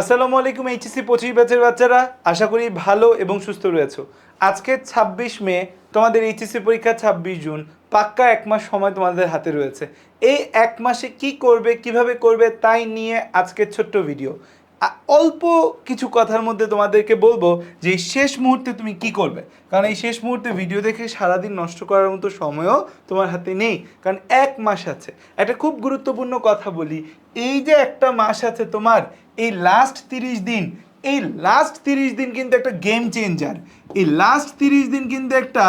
আসসালামু আলাইকুম এইচএসসি পঁচিশ ব্যাচের বাচ্চারা। আশা করি ভালো এবং সুস্থ রয়েছে। আজকে ছাব্বিশ মে, তোমাদের এইচএসসি পরীক্ষা ছাব্বিশ জুন। পাক্কা এক মাস সময় তোমাদের হাতে রয়েছে। এই এক মাসে কি করবে, কীভাবে করবে, তাই নিয়ে আজকের ছোট্ট ভিডিও অল্প কিছু কথার মধ্যে তোমাদেরকে বলব যে শেষ মুহূর্তে তুমি কি করবে? কারণ এই শেষ মুহূর্তে ভিডিও দেখে সারাদিন নষ্ট করার মতো সময়ও তোমার হাতে নেই। কারণ এক মাস আছে। একটা খুব গুরুত্বপূর্ণ কথা বলি, এই যে একটা মাস আছে তোমার, এই লাস্ট তিরিশ দিন, এই লাস্ট তিরিশ দিন কিন্তু একটা গেম চেঞ্জার এই লাস্ট তিরিশ দিন কিন্তু একটা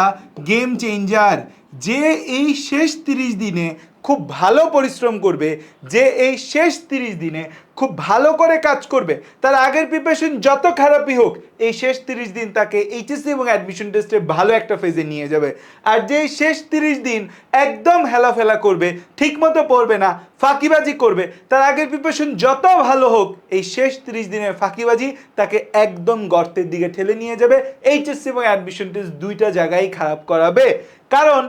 গেম চেঞ্জার যে এই শেষ তিরিশ দিনে খুব ভালো পরিশ্রম করবে, যে এই শেষ তিরিশ দিনে খুব ভালো করে কাজ করবে। তার আগের প্রিপারেশন যত খারাপই হোক, এই শেষ তিরিশ দিন তাকে এইচএসসি এবং অ্যাডমিশন টেস্টে ভালো একটা ফেজে নিয়ে যাবে। আর যে শেষ তিরিশ দিন একদম হেলাফেলা করবে, ঠিকমতো পড়বে না, ফাঁকিবাজি করবে, তার আগের প্রিপারেশন যত ভালো হোক, এই শেষ তিরিশ দিনের ফাঁকিবাজি তাকে একদম গর্তের দিকে ঠেলে নিয়ে যাবে। এইচএসসি এবং অ্যাডমিশন টেস্ট দুইটা জায়গায় খারাপ করাবে। কারণ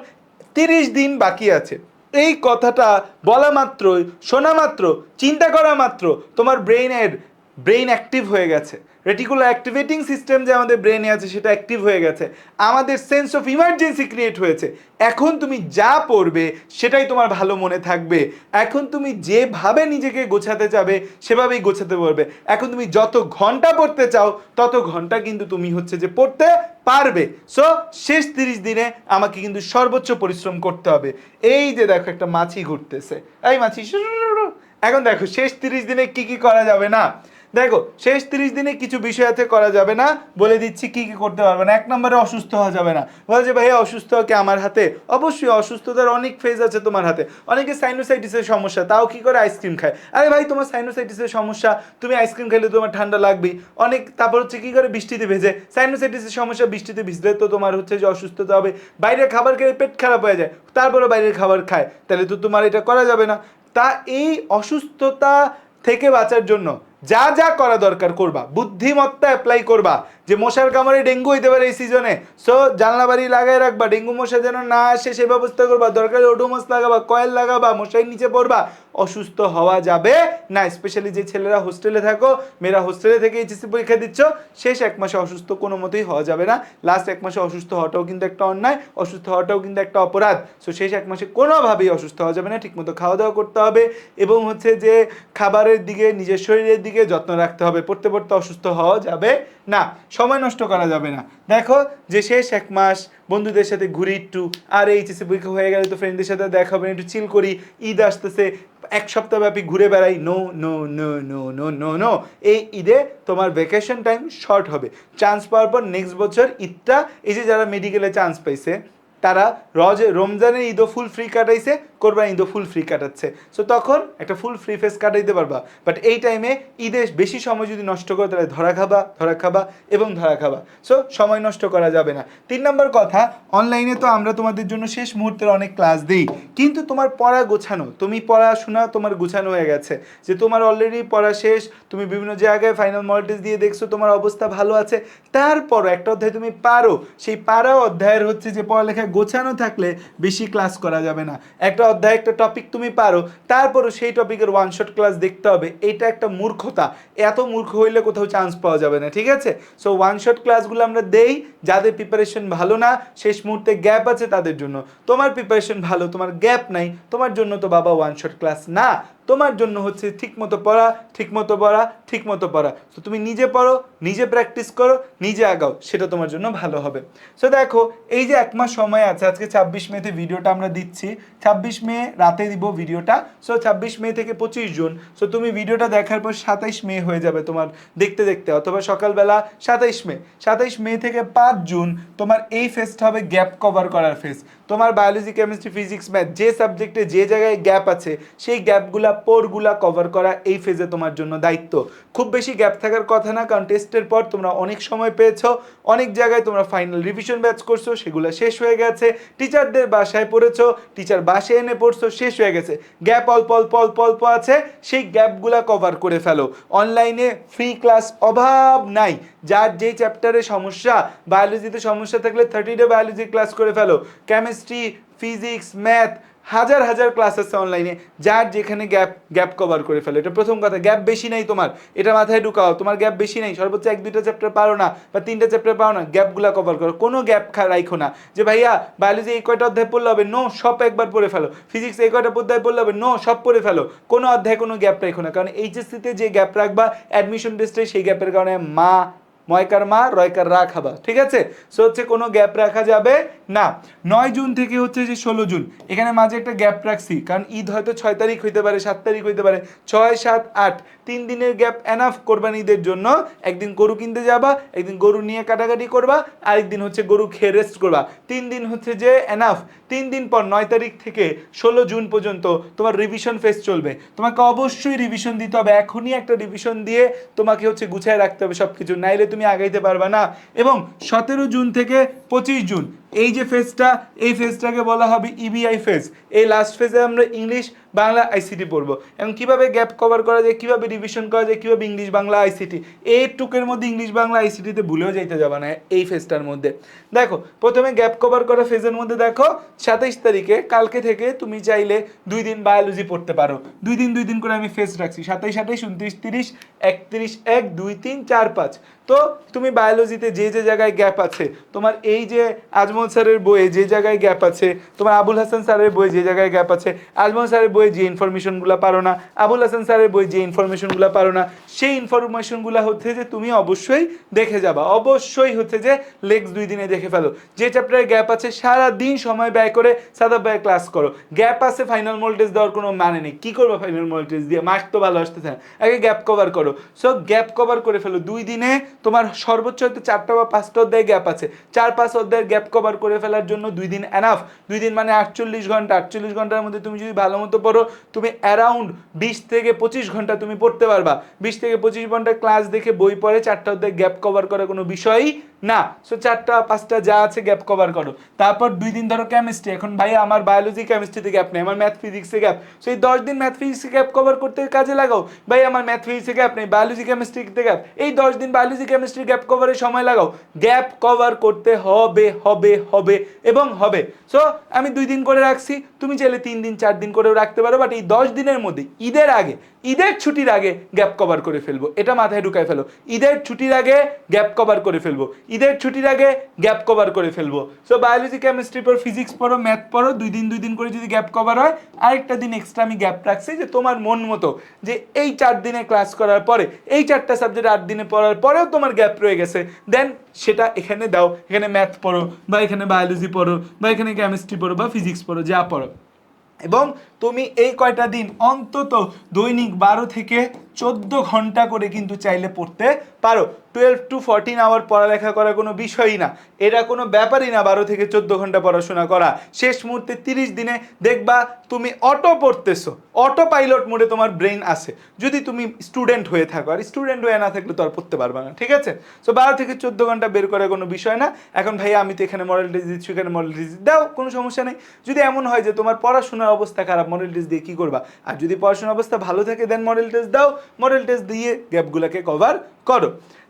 তিরিশ দিন বাকি আছে। এই কথাটা বলা মাত্রই, শোনা মাত্র, চিন্তা করা মাত্র তোমার ব্রেইনের ব্রেইন অ্যাক্টিভ হয়ে গেছে। রেটিকুলার অ্যাক্টিভেটিং সিস্টেম যে আমাদের ব্রেনে আছে, সেটা অ্যাক্টিভ হয়ে গেছে। আমাদের সেন্স অফ ইমার্জেন্সি ক্রিয়েট হয়েছে। এখন তুমি যা পড়বে, সেটাই তোমার ভালো মনে থাকবে। এখন তুমি যেভাবে নিজেকে গোছাতে যাবে, সেভাবেই গোছাতে পারবে। এখন তুমি যত ঘণ্টা পড়তে চাও, তত ঘণ্টা কিন্তু তুমি হচ্ছে যে পড়তে পারবে। সো শেষ তিরিশ দিনে আমাকে কিন্তু সর্বোচ্চ পরিশ্রম করতে হবে। এই যে দেখো একটা মাছি ঘুরতেছে। এই মাছি এখন দেখো, শেষ তিরিশ দিনে কি কি করা যাবে না? দেখো, শেষ তিরিশ দিনে কিছু বিষয় আছে, করা যাবে না। বলে দিচ্ছি, কি কি করতে পারবে না। এক নম্বরে অসুস্থ হওয়া যাবে না। বলে যে, ভাই, অসুস্থ কি আমার হাতে? অবশ্যই অসুস্থতার অনেক ফেজ আছে তোমার হাতে। অনেকে সাইনোসাইটিসের সমস্যা, তাও কি করে আইসক্রিম খায়? আরে ভাই, তোমার সাইনোসাইটিসের সমস্যা, তুমি আইসক্রিম খাইলে তোমার ঠান্ডা লাগবেই। অনেক, তারপর হচ্ছে কি করে? বৃষ্টিতে ভেজে। সাইনোসাইটিসের সমস্যা, বৃষ্টিতে ভিজলে তো তোমার হচ্ছে যে অসুস্থতা হবে। বাইরের খাবার খেলে পেট খারাপ হয়ে যায় তারপরে বাইরের খাবার খায়। তাহলে তো তোমার এটা করা যাবে না। তা এই অসুস্থতা থেকে বাঁচার জন্য যা যা করা দরকার করবা। বুদ্ধিমত্তা অ্যাপ্লাই করবা। যে মশার কামড়ে ডেঙ্গু হইতে পারে এই সিজনে সো জানলা বাড়ি লাগাই রাখবা, ডেঙ্গু মশা যেন না আসে সে ব্যবস্থা করবা। দরকারে ওডোমাস লাগাবা, কয়েল লাগাবা মশাই নিচে পড়বা। অসুস্থ হওয়া যাবে না স্পেশালি যে ছেলেরা হোস্টেলে থাকো, মেয়েরা হোস্টেলে থেকে এইচএসসি পরীক্ষা দিচ্ছ, শেষ এক মাসে অসুস্থ কোনো মতেই হওয়া যাবে না। লাস্ট এক মাসে অসুস্থ হওয়াটাও কিন্তু একটা অন্যায়, অসুস্থ হওয়াটাও কিন্তু একটা অপরাধ। সো শেষ এক মাসে কোনোভাবেই অসুস্থ হওয়া যাবে না, ঠিকমতো খাওয়া দাওয়া করতে হবে। এবং হচ্ছে যে খাবারের দিকে, নিজের শরীরের দিকে যত্ন রাখতে হবে। পড়তে পড়তে অসুস্থ হওয়া যাবে না, সময় নষ্ট করা যাবে না। দেখো যে শেষ এক মাস বন্ধুদের সাথে ঘুরি একটু, আর এইচএসসি পরীক্ষা হয়ে গেলে তো ফ্রেন্ডদের সাথে দেখা হবে একটু চিল করি, ঈদ আসতেছে, এক সপ্তাহব্যাপী ঘুরে বেড়াই no no no no no no no এই ঈদে তোমার ভ্যাকেশন টাইম শর্ট হবে। চান্স পাওয়ার পর নেক্সট বছর ঈদটা, এই যে যারা মেডিকেলে চান্স পাইছে তারা রজ, রমজানের ঈদও ফুল ফ্রি কাটাইছে কোরবান ঈদও ফুল ফ্রি কাটাচ্ছে। সো তখন একটা ফুল ফ্রি ফেস কাটাইতে পারবা। বাট এই টাইমে ঈদে বেশি সময় যদি নষ্ট করো, তাহলে ধরা খাবা ধরা খাবা এবং ধরা খাবা। সো সময় নষ্ট করা যাবে না। তিন নম্বর কথা অনলাইনে তো আমরা তোমাদের জন্য শেষ মুহূর্তের অনেক ক্লাস দিই। কিন্তু তোমার পড়া গোছানো, তুমি পড়াশোনা তোমার গোছানো হয়ে গেছে। যে তোমার অলরেডি পড়া শেষ, তুমি বিভিন্ন জায়গায় ফাইনাল মডেল দিয়ে দেখছ তোমার অবস্থা ভালো আছে। তারপর একটা অধ্যায় তুমি পারো। সেই পারা অধ্যায়ের হচ্ছে যে পড়ালেখা গোছানো থাকলে বেশি ক্লাস করা যাবে না। একটা অধ্যায়, একটা টপিক তুমি পারো, তারপরও সেই টপিকের ওয়ান শট ক্লাস দেখতে হবে। এটা একটা মূর্খতা। এত মূর্খ হইলে কোথাও চান্স পাওয়া যাবে না, ঠিক আছে? সো ওয়ান শট ক্লাসগুলো আমরা দেই, যাদের প্রিপারেশন ভালো না, শেষ মুহূর্তে গ্যাপ আছে তাদের জন্য। তোমার প্রিপারেশন ভালো, তোমার গ্যাপ নাই, তোমার জন্য তো বাবা ওয়ান শট ক্লাস না। তোমার জন্য হচ্ছে ঠিকমতো পড়া ঠিকমতো পড়া ঠিকমতো পড়া। তো তুমি নিজে পড়ো, নিজে প্র্যাকটিস করো, নিজে আগাও, সেটা তোমার জন্য ভালো হবে। সো দেখো, এই যে এক মাস সময় আছে, আজকে ছাব্বিশ মেতে ভিডিওটা আমরা দিচ্ছি। ছাব্বিশ মে রাতে দিব ভিডিওটা সো ছাব্বিশ মে থেকে পঁচিশ জুন। সো তুমি ভিডিওটা দেখার পর সাতাইশ মে হয়ে যাবে তোমার দেখতে দেখতে। অথবা সকালবেলা সাতাইশ মে। সাতাইশ মে থেকে পাঁচ জুন তোমার এই ফেসটা হবে গ্যাপ কভার করার ফেস তোমার বায়োলজি কেমিস্ট্রি ফিজিক্স ম্যাথ যে সাবজেক্টে যে জায়গায় গ্যাপ আছে, সেই গ্যাপগুলা পোরগুলা কভার করা এই ফেজে তোমার জন্য দায়িত্ব। খুব বেশি গ্যাপ থাকার কথা না, কারণ টেস্টের পর তোমরা অনেক সময় পেয়েছ, অনেক জায়গায় তোমরা ফাইনাল রিভিশন ব্যাচ করছ, সেগুলো শেষ হয়ে গেছে। টিচারদের বাসায় পড়েছো টিচার বাসে এনে পড়ছো, শেষ হয়ে গেছে। গ্যাপ অল্প অল্প অল্প অল্প আছে, সেই গ্যাপগুলা কভার করে ফেলো। অনলাইনে ফ্রি ক্লাস অভাব নাই। যার যেই চ্যাপ্টারে সমস্যা বায়োলজিতে সমস্যা থাকলে থার্টি ডে বায়োলজি ক্লাস করে ফেলো। কেমিস্ট্রি ফিজিক্স ম্যাথ হাজার হাজার ক্লাস আছে অনলাইনে যার যেখানে গ্যাপ গ্যাপ কভার করে ফেলো। এটা প্রথম কথা গ্যাপ বেশি নাই তোমার। এটা মাথায় ঢুকাও, তোমার গ্যাপ বেশি নেই। সর্বোচ্চ এক, দুইটা চ্যাপ্টার পারো না, বা তিনটা চ্যাপ্টার পারো না গ্যাপগুলো কভার করো। কোনো গ্যাপ রাখো না। যে ভাইয়া বায়োলজি এই কয়টা অধ্যায় পড়লে হবে? নো সব একবার পড়ে ফেলো। ফিজিক্স এই কয়টা অধ্যায় পড়লে হবে? নো সব পড়ে ফেলো। কোনো অধ্যায় কোনো গ্যাপ রাখো না। কারণ এইচএসসিতে যে গ্যাপ রাখবা অ্যাডমিশন টেস্টে সেই গ্যাপের কারণে মা ময়কার মা, রয়কার রা খাবা, ঠিক আছে? সো হচ্ছে কোনো গ্যাপ রাখা যাবে না। নয় জুন থেকে হচ্ছে যে ষোলো জুন, এখানে মাঝে একটা গ্যাপ রাখছি, কারণ ঈদ হয়তো ছয় তারিখ হইতে পারে, সাত তারিখ হইতে পারে, ছয়, সাত, আট। তিন দিনের গ্যাপ এনাফ কোরবানি ঈদের জন্য। একদিন গরু কিনতে যাবা, একদিন গরু নিয়ে কাটাকাটি করবা, আরেকদিন হচ্ছে গরু খেয়ে রেস্ট করবা। তিন দিন হচ্ছে যে এনাফ তিন দিন পর নয় তারিখ থেকে ষোলো জুন পর্যন্ত তোমার রিভিশন ফেস চলবে। তোমাকে অবশ্যই রিভিশন দিতে হবে, এখনই একটা রিভিশন দিয়ে তোমাকে হচ্ছে গুছায় রাখতে হবে সব কিছু নাইলে তুমি আগাইতে পারবে না। এবং সতেরো জুন থেকে পঁচিশ জুন এই যে ফেজটা এই ফেজটাকে বলা হবে ইবিআই ফেজ এই লাস্ট ফেজে আমরা ইংলিশ বাংলা আইসিটি পড়ব। এবং কীভাবে গ্যাপ কভার করা যায়, কীভাবে রিভিশন করা যায়, কীভাবে ইংলিশ বাংলা আইসিটি এই টুকের মধ্যে ইংলিশ বাংলা আইসিটিতে ভুলেও যাইতে যাবে না এই ফেজটার মধ্যে। দেখো, প্রথমে গ্যাপ কভার করা ফেজের মধ্যে দেখো, সাতাইশ তারিখে কালকে থেকে তুমি চাইলে দুই দিন বায়োলজি পড়তে পারো। দুই দিন দুই দিন করে আমি ফেজ রাখছি। সাতাইশ, আঠাইশ, উনত্রিশ, তিরিশ একত্রিশ, এক, দুই, তিন, চার, পাঁচ। তো তুমি বায়োলজিতে যে যে জায়গায় গ্যাপ আছে, তোমার এই যে আজমল স্যারের বইয়ে যে জায়গায় গ্যাপ আছে, তোমার আবুল হাসান স্যারের বই যে জায়গায় গ্যাপ আছে, আজমল স্যারের বইয়ে যে ইনফরমেশনগুলো পারো না, আবুল হাসান স্যারের বই যে ইনফরমেশনগুলো পারো না, সেই ইনফরমেশনগুলো হচ্ছে যে তুমি অবশ্যই দেখে যাবা। অবশ্যই হচ্ছে যে লেগস দুই দিনে দেখে ফেলো। যে চ্যাপ্টারে গ্যাপ আছে সারা দিন সময় ব্যয় করে সাদা ব্যয় ক্লাস করো। গ্যাপ আছে ফাইনাল মল টেস্ট দেওয়ার কোনো মানে নেই। কি করব ফাইনাল মল টেস্ট দিয়ে? মার্ক তো ভালো আসতেছে না। আগে গ্যাপ কভার করো। সো গ্যাপ কভার করে ফেলো। দুই দিনে তোমার সর্বোচ্চ হয়তো চারটা বা পাঁচটা অধ্যায় গ্যাপ আছে। চার, পাঁচ অধ্যায়ের গ্যাপ কভার করে ফেলার জন্য দুই দিন অ্যানাফ দুই দিন মানে আটচল্লিশ ঘণ্টা। আটচল্লিশ ঘণ্টার মধ্যে তুমি যদি ভালো মতো পড়ো, তুমি অ্যারাউন্ড বিশ থেকে পঁচিশ ঘণ্টা তুমি পড়তে পারবা। বিশ থেকে পঁচিশ ঘণ্টা ক্লাস দেখে বই পড়ে চারটা অধ্যায় গ্যাপ কভার করার কোনো বিষয়ই না সো চারটা, পাঁচটা যা আছে গ্যাপ কভার করো। তারপর দুই দিন ধরো কেমিস্ট্রি এখন ভাই আমার বায়োলজি কেমিস্ট্রিতে গ্যাপ নেই, আমার ম্যাথ ফিজিক্সে গ্যাপ সেই দশ দিন ম্যাথ ফিজিক্সে গ্যাপ কভার করতে কাজে লাগাও। ভাই আমার ম্যাথ ফিজিক্সে গ্যাপ নেই বায়োলজি কেমিস্ট্রিতে গ্যাপ এই দশ দিন বায়োলজি কেমিস্ট্রি গ্যাপ কভারে সময় লাগাও। গ্যাপ কভার করতে হবে হবে হবে এবং হবে। সো আমি দুই দিন করে রাখছি, তুমি চাইলে তিন দিন, চার দিন করেও রাখতে পারো বাট এই দশ দিনের মধ্যে, ঈদের আগে ঈদের ছুটির আগে গ্যাপ কভার করে ফেলব। এটা মাথায় ঢুকায় ফেলো। ঈদের ছুটির আগে গ্যাপ কভার করে ফেলব। ঈদের ছুটির আগে গ্যাপ কভার করে ফেলব। সো বায়োলজি কেমিস্ট্রি পড়ো ফিজিক্স পড়ো ম্যাথ পড়ো, দুই দিন দুই দিন করে যদি গ্যাপ কভার হয়, আরেকটা দিন এক্সট্রা আমি গ্যাপ রাখছি যে তোমার মন মতো যে এই চার দিনে ক্লাস করার পরে, এই চারটা সাবজেক্ট আট দিনে পড়ার পরেও তোমার গ্যাপ রয়ে গেছে। দেন সেটা এখানে দাও। এখানে ম্যাথ পড়ো বা এখানে বায়োলজি পড়ো বা এখানে কেমিস্ট্রি পড়ো বা ফিজিক্স পড়ো, যা পড়ো। এবং তুমি এই কয়টা দিন অন্তত দৈনিক বারো থেকে চোদ্দ ঘণ্টা করে কিন্তু চাইলে পড়তে পারো। টুয়েলভ টু ফোরটিন আওয়ার পড়ালেখা করা কোনো বিষয়ই না। এটা কোনো ব্যাপারই না বারো থেকে চোদ্দ ঘণ্টা পড়াশোনা করা। শেষ মুহূর্তে তিরিশ দিনে দেখবা তুমি অটো পড়তেছো। অটো পাইলট মোডে তোমার ব্রেন আছে। যদি তুমি স্টুডেন্ট হয়ে থাকো, আর স্টুডেন্ট হয়ে না থাকলে তো আর পড়তে পারবে না, ঠিক আছে? সো বারো থেকে চোদ্দ ঘণ্টা বের করা কোনো বিষয় না। এখন ভাই আমি তো এখানে মডেল টেস্ট দিচ্ছি এখানে মডেল টেস্ট দাও, কোনো সমস্যা নেই। যদি এমন হয় যে তোমার পড়াশোনার অবস্থা খারাপ মডেল টেস্ট দিয়ে কী করবা? আর যদি পড়াশোনা অবস্থা ভালো থাকে দেন মডেল টেস্ট দাও। মডেল টেস্ট দিয়ে গ্যাপগুলোকে কভার করো।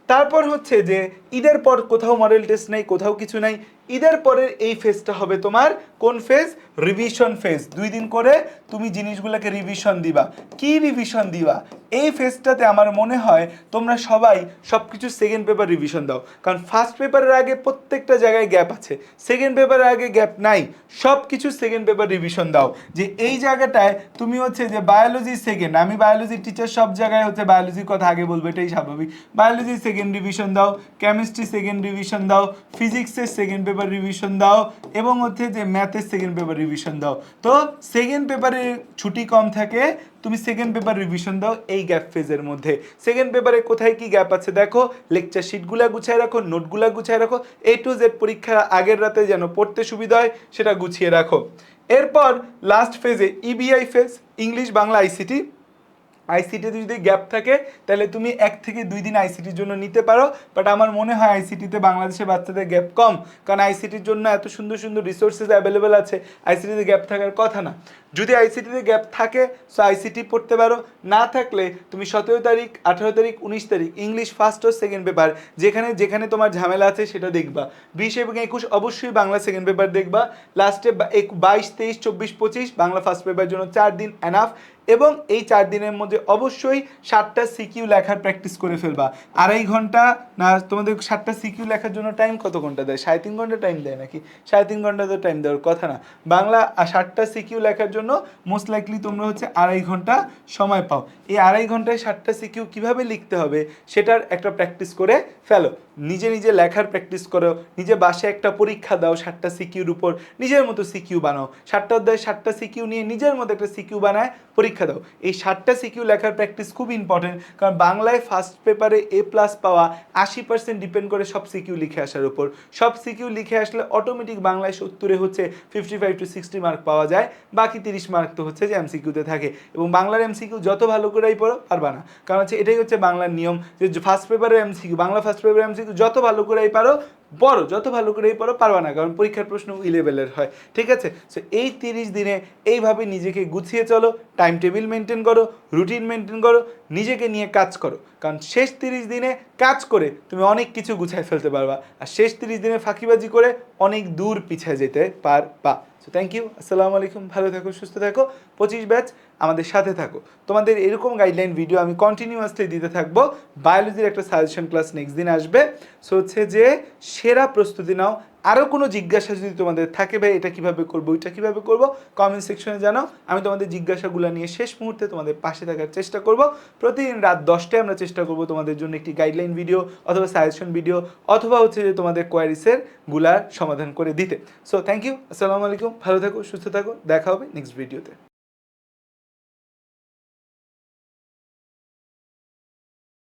তারপর হচ্ছে যে ঈদের পর কোথাও মডেল টেস্ট নেই, কোথাও কিছু নাই ঈদের পরের এই ফেজটা হবে তোমার কোন ফেজ রিভিশন ফেজ দুই দিন করে তুমি জিনিসগুলোকে রিভিশন দিবা। কি রিভিশন দিবা? এই ফেজটাতে আমার মনে হয় তোমরা সবাই সব কিছু সেকেন্ড পেপার রিভিশন দাও। কারণ ফার্স্ট পেপারের আগে প্রত্যেকটা জায়গায় গ্যাপ আছে। সেকেন্ড পেপারের আগে গ্যাপ নাই। সব কিছু সেকেন্ড পেপার রিভিশন দাও। যে এই জায়গাটায় তুমি হচ্ছে যে বায়োলজি সেকেন্ড আমি বায়োলজি টিচার সব জায়গায় হচ্ছে বায়োলজির কথা আগে বলব, এটাই স্বাভাবিক। বায়োলজি সেকেন্ড রিভিশন দাও কেমিস্ট্রি সেকেন্ড রিভিশন দাও ফিজিক্সের সেকেন্ড পেপার রিভিশন দাও এবং হচ্ছে যে ম্যাথের সেকেন্ড পেপার রিভিশন দাও। তো সেকেন্ড পেপারে ছুটি কম থাকে, তুমি সেকেন্ড পেপার রিভিশন দাও এই গ্যাপ ফেজের মধ্যে। সেকেন্ড পেপারে কোথায় কি গ্যাপ আছে দেখো লেকচার শিটগুলো গুছিয়ে রাখো নোটগুলো গুছিয়ে রাখো এ টু জেড পরীক্ষার আগের রাতে যেন পড়তে সুবিধা হয়, সেটা গুছিয়ে রাখো। এরপর লাস্ট ফেজে EBI phase English Bangla ICT আইসিটিতে যদি গ্যাপ থাকে, তাহলে তুমি এক থেকে দুই দিন আইসিটির জন্য নিতে পারো। বাট আমার মনে হয় আইসিটিতে বাংলাদেশের বাচ্চাদের গ্যাপ কম। কারণ আইসিটির জন্য এত সুন্দর সুন্দর রিসোর্সেস অ্যাভেলেবেল আছে। আইসিটিতে গ্যাপ থাকার কথা না। যদি আইসিটিতে গ্যাপ থাকে সো আইসিটি পড়তে পারো। না থাকলে তুমি সতেরো তারিখ, আঠারো তারিখ, উনিশ তারিখ ইংলিশ ফার্স্ট ও সেকেন্ড পেপার যেখানে যেখানে তোমার ঝামেলা আছে সেটা দেখবা। বিশ এবং একুশ অবশ্যই বাংলা সেকেন্ড পেপার দেখবা। লাস্টে বাইশ, তেইশ, চব্বিশ, পঁচিশ, বাংলা ফার্স্ট পেপার জন্য চার দিন অ্যানাফ এবং এই চার দিনের মধ্যে অবশ্যই সাতটা সিকিউ লেখার প্র্যাকটিস করে ফেলবা। আড়াই ঘণ্টা না, তোমাদের সাতটা সিকিউ লেখার জন্য টাইম কত ঘণ্টা দেয়? সাড়ে তিন ঘণ্টা টাইম দেয় নাকি? সাড়ে তিন ঘণ্টা তো টাইম দেওয়ার কথা না। বাংলা আর সাতটা সিকিউ লেখার জন্য মোস্ট লাইকলি তোমরা হচ্ছে আড়াই ঘণ্টা সময় পাও। এই আড়াই ঘন্টায় সাতটা সিকিউ কীভাবে লিখতে হবে সেটার একটা প্র্যাকটিস করে ফেলো। নিজে নিজে লেখার প্র্যাকটিস করো, নিজে বাসায় একটা পরীক্ষা দাও সাতটা সিকিউর উপর, নিজের মতো সিকিউ বানাও। সাতটা অধ্যায় সাতটা সিকিউ নিয়ে নিজের মতো একটা সিকিউ বানায় পরীক্ষা দাও। এই সাতটা সিকিউ লেখার প্র্যাকটিস খুব ইম্পর্টেন্ট কারণ বাংলায় ফার্স্ট পেপারে এ প্লাস পাওয়া আশি পার্সেন্ট ডিপেন্ড করে সব সিকিউ লিখে আসার উপর। সব সিকিউ লিখে আসলে অটোমেটিক বাংলায় সত্তরে হচ্ছে fifty five to sixty mark পাওয়া যায় বাকি তিরিশ মার্ক তো হচ্ছে যে এমসিকিউতে থাকে এবং বাংলার এমসিকিউ যত ভালো করেই পড়ো পারবা না। কারণ হচ্ছে এটাই হচ্ছে বাংলার নিয়ম যে ফার্স্ট পেপারের এমসিকিউ, বাংলা ফার্স্ট পেপারের এমসিকিউ যত ভালো করেই পারো পড়ো যত ভালো করেই পড়ো, পারবা না, কারণ পরীক্ষার প্রশ্ন ই লেভেলের হয়, ঠিক আছে? সো এই তিরিশ দিনে এইভাবে নিজেকে গুছিয়ে চলো টাইম টেবিল মেনটেন করো রুটিন মেনটেন করো, নিজেকে নিয়ে কাজ করো। কারণ শেষ তিরিশ দিনে কাজ করে তুমি অনেক কিছু গুছায় ফেলতে পারবা, আর শেষ তিরিশ দিনে ফাঁকিবাজি করে অনেক দূর পিছিয়ে যেতে পারবা। সো থ্যাংক ইউ আসসালামু আলাইকুম, ভালো থাকো, সুস্থ থাকো। পঁচিশ ব্যাচ আমাদের সাথে থাকো। তোমাদের এরকম গাইডলাইন ভিডিও আমি কন্টিনিউয়াসলি দিতে থাকব। বায়োলজির একটা সাজেশন ক্লাস নেক্সট দিন আসবে। সো হচ্ছে যে, সেরা প্রস্তুতি নাও। আরও কোনো জিজ্ঞাসা যদি তোমাদের থাকে, ভাই, এটা কীভাবে করব, ওইটা কীভাবে করব? কমেন্ট সেকশনে জানাও। আমি তোমাদের জিজ্ঞাসাগুলো নিয়ে শেষ মুহূর্তে তোমাদের পাশে থাকার চেষ্টা করব। প্রতিদিন রাত দশটায় আমরা চেষ্টা করব তোমাদের জন্য একটি গাইডলাইন ভিডিও অথবা সাজেশন ভিডিও অথবা হচ্ছে যে তোমাদের কোয়ারিসেরগুলার সমাধান করে দিতে। সো থ্যাংক ইউ আসসালামু আলাইকুম। ভালো থাকো, সুস্থ থাকো। দেখা হবে নেক্সট ভিডিওতে